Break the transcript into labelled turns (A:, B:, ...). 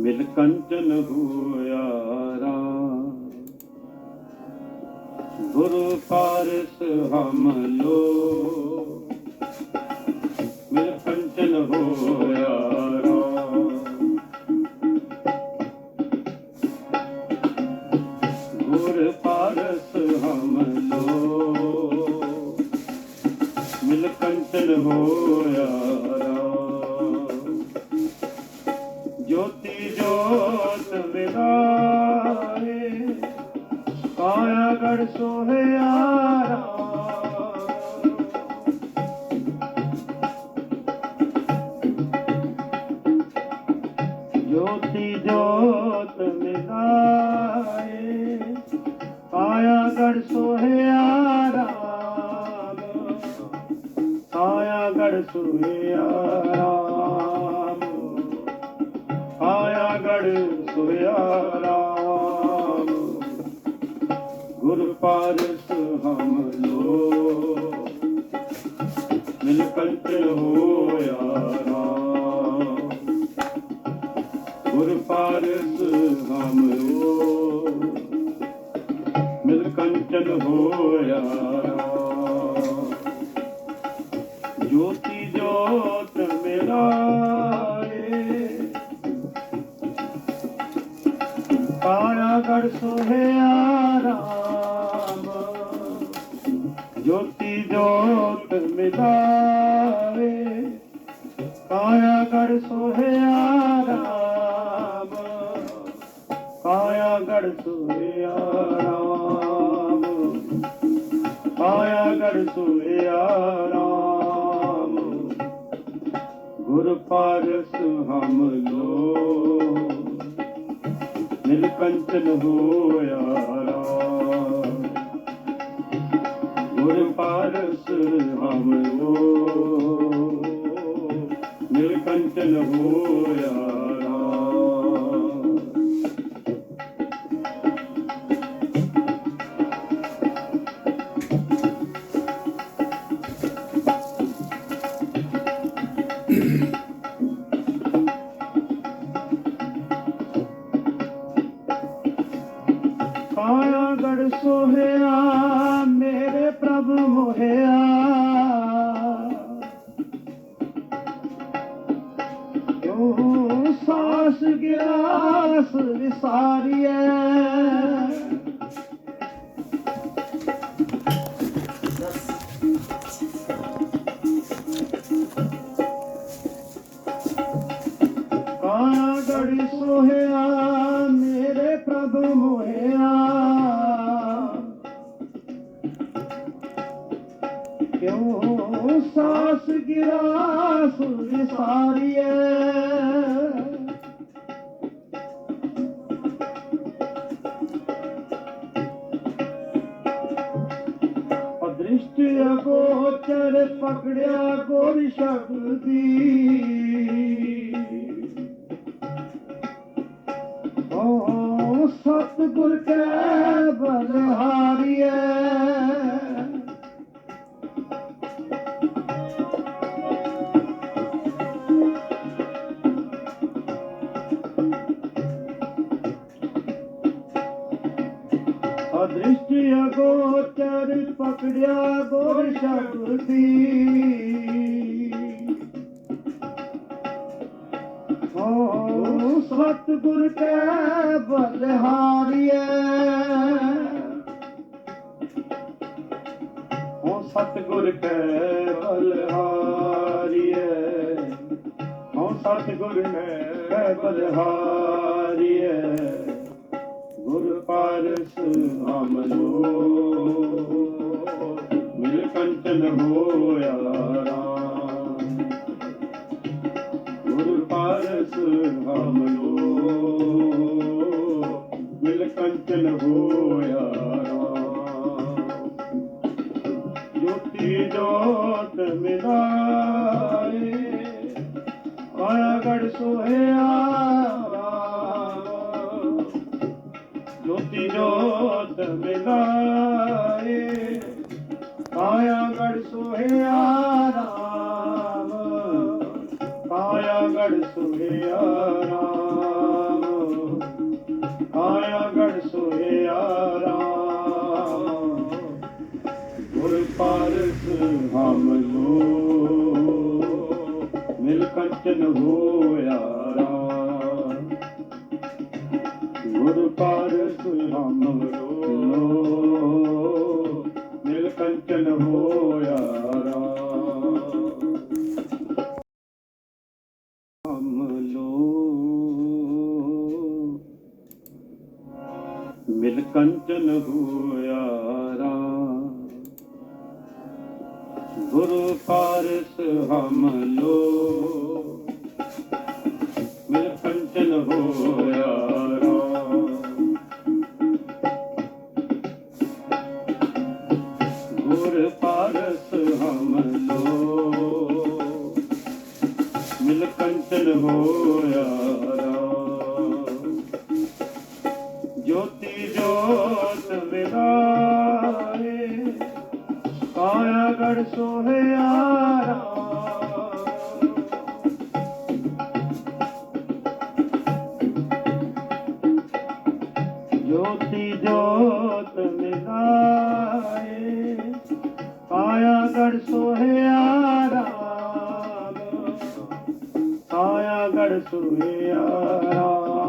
A: ਮਿਲ ਕੰਚਨ ਹੋਇਆ ਰਾਮ ਗੁਰੂ ਪਾਰਸ ਹਮ ਲੋ। ਮਿਲ ਕੰਚਨ ਹੋਇਆ ਰਾਮ ਗੁਰ ਪਾਰਸ ਹਮ ਲੋ। ਮਿਲ ਕੰਚਨ ਹੋਇਆ ਵਿਦਾਏ ਕਾਇਆ ਗੜ ਸੋਹਿਆ ਰਾਮ ਜੋਤੀ ਜੋਤ ਮਿਲਾਏ। ਕਾਇਆ ਗੜ ਸੋਹਿਆ ਰਾਮ ਕਾਇਆ ਗੜ ਸੋਹਿਆ ਮਿਲ ਕੰਚਨ ਹੋਇਆ ਰਾਮ। ਗੁਰ ਪਾਰਸ ਹਮ ਲੋ ਮਿਲ ਕੰਚਨ ਹੋਇਆ ਰਾਮ। ਜੋਤੀ ਜੋਤ ਮੇਰਾ ਕਾਇਆ ਗੜ ਸੋਹਿਆ ਰਾਮ। ਮਿਲਾਵੇ ਕਾਇਆ ਗੜ ਸੋਹਿਆ ਰਾਮ। ਕਾਇਆ ਗੜ ਸੋਹਿਆ ਰਾਮ। ਕਾਇਆ ਗੜ ਸੋਹਿਆ ਰਾਮ। ਗੁਰ ਪਾਰਸ ਹਮ ਲੋ। ਮਿਲ ਕੰਚਨ ਹੋਇਆ ਗੁਰ ਪਾਰਸ ਹਮ ਲੋ ਮਿਲ ਕੰਚਨ ਹੋਇਆ ਮੋਹਿਆ। ਕਿਉ ਸਾਸ ਗਿਰਾਸ ਵਿਸਾਰੀਐ ਅਦ੍ਰਿਸ਼ਟ ਅਗੋਚਰ ਪਕੜਿਆ ਗੋਰ ਸ਼ਬਦੀ। ਸਤਿਗੁਰ ਕੈ ਬਲਹਾਰੀਐ ਅਦ੍ਰਿਸ਼ਟ ਅਗੋਚਰ ਪਕੜਿਆ ਗੋਰ ਸ਼ਬਦੀ ਓ ਸਤਿਗੁਰ ਕੈ ਬਲਹਾਰੀਐ ਓ ਸਤਿਗੁਰ ਕੈ ਬਲਹਾਰੀਐ ਓ ਸਤਿਗੁਰ ਕੈ ਬਲਹਾਰੀਐ ਗੁਰ ਪਾਰਸ ਹਮ ਮਿਲ ਕੰਚਨ ਹੋਇਆ ਰਾਮ। ਗੁਰ ਪਾਰਸ ਹਮ ਮਿਲ ਕੰਚਨ ਹੋਇਆ ਜੋਤੀ ਜੋਤ ਮਿਲਾਏ ਆਇਆ ਗੜ ਸੋਹਿਆ ਜੋਤੀ ਜੋਤ ਮਿਲਾਏ, ਆਇਆ ਗੜ ਸੋਹਿਆ ਕੰਚਨ ਹੋਇਆ ਰਾਮ ਗੁਰ ਪਾਰਸ ਹਮ ਲੋ ਮਿਲ ਕੰਚਨ ਹੋਇਆ ਹਮ ਲੋ। ਮਿਲ ਕੰਚਨ ਹੋਇਆ ਰਾਮ ਗੁਰੂ ਪਾਰਸ ਹਮ ਲੋ। ਮਿਲ ਹੋਇਆ ਰਾਮ ਜੋਤੀ ਜੋਤ ਮਿਲਾਏ ਕਾਇਆ ਗੜ ਸੋਹਿਆ ਰਾਮ ਜੋਤੀ ਜੋਤ ਮਿਲਾਏ ਕਾਇਆ ਗੜ ਸੋਹਿਆ ਰਾਮ ਸੋਹਿਆ